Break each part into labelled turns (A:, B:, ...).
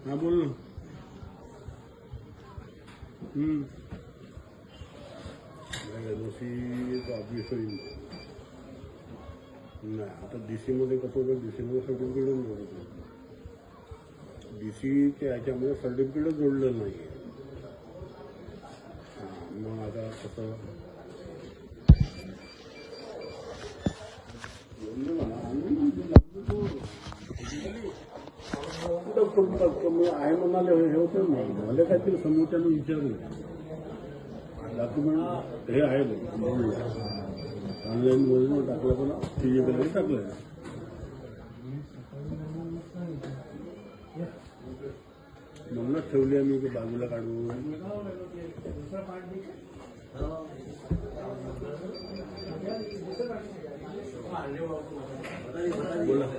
A: हा बोल ना. हम्म. नाही, होईल नाही आता डी मध्ये कसं होतं डी मध्ये सर्टिफिकेटच जोडत डी सीच्या ह्याच्यामध्ये सर्टिफिकेटच जोडलं नाही मग आता कसं? कुठं आहे म्हणाले हे होतं नाही मला काहीतरी समोरच्यानं विचारलं डॉक्युमेंट हे आहे ऑनलाईन मध्ये टाकलं पण फिजिकली टाकलं म्हणूनच ठेवली आम्ही की बाजूला काढून बोला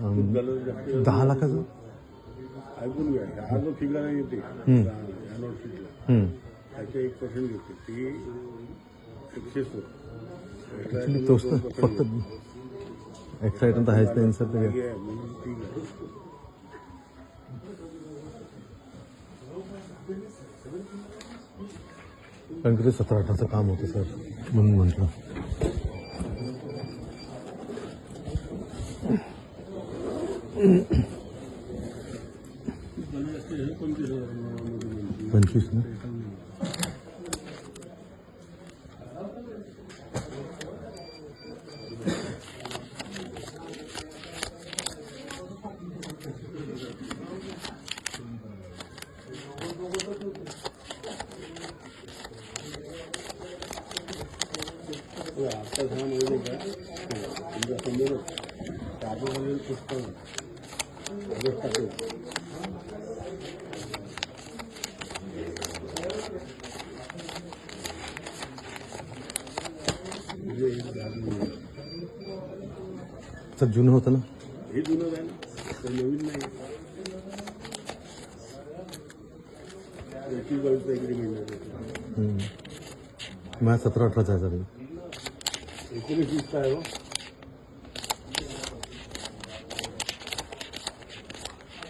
B: दहा लाखाचं?
A: ऐकून घ्या हा जो फिगर आहे येते. या नोट शीटला. त्याचे एक पर्सेंट घेते ती एकशे सोळा
B: तोच तर फक्त एक्स्ट्रा तर आहेच नाही सर ते कारण की ते सतरा अठराचं काम होतं सर म्हणून म्हटलं
A: पंचवीस
B: ना?
A: आपका ध्यान हो। जाएगा चार्जेस पुस्तक
B: सर जुनं होतं ना?
A: हे जुनं आहे ना नवीन नाही.
B: माझ्या सतरा अठराचं आहे सर
A: एकोणीस वीसचा आहे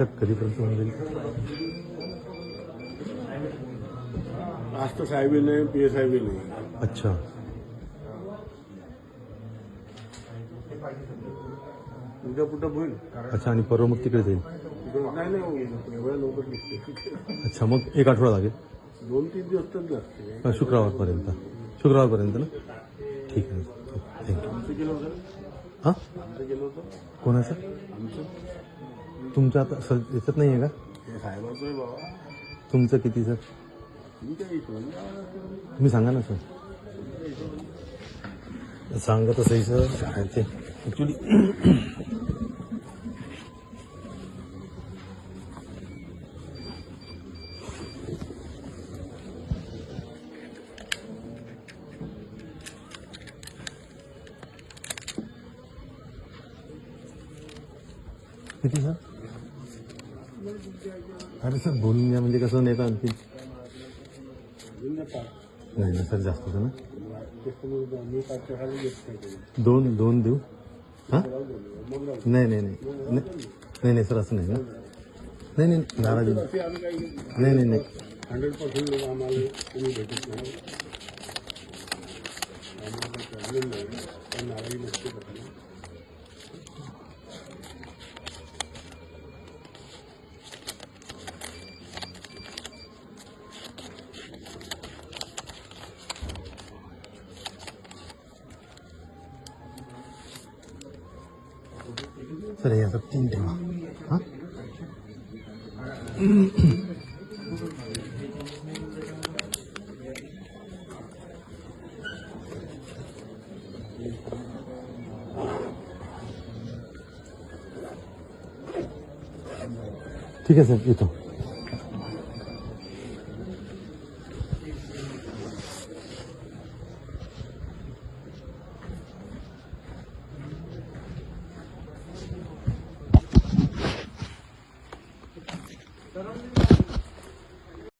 B: सर कधीपर्यंत होऊन जाईल
A: आज तर साहेबी नाही पी एस आय नाही.
B: अच्छा.
A: उद्या कुठं होईल.
B: अच्छा आणि परवा मग तिकडे जाईल.
A: नाही नाही. एवढ्या लवकर निघते.
B: अच्छा मग एक आठवडा लागेल.
A: दोन तीन दिवस तर लागते
B: हा, शुक्रवारपर्यंत. शुक्रवारपर्यंत ना? ठीक आहे. थँक्यू. हां?
A: आमचं होतो.
B: कोणाचं?
A: आमचं?
B: तुमचं आता सर याच्यात नाही आहे का?
A: हे साहेबाचं आहे बाबा
B: तुमचं किती सर?
A: तुमच्या हिशोबाने
B: तुम्ही सांगा ना सर. सांगा तर सही सर. काय ते. ॲक्च्युली किती सर? अरे सर बोलून घ्या म्हणजे कसं नाही आणखी? नाही ना सर जास्त ना. दोन दोन देऊ. हां? नाही नाही नाही. नाही नाही नाही सर असं नाही ना. नाही नाही नाराज नाही. नाही नाही
A: हंड्रेड पर्सेंट आम्हाला भेटत नाही. आम्हाला प्रॉब्लेम नाही पण नाराजी नसते कसं
B: सर हे आता तीन ठेवा हां ठीक आहे सर येतो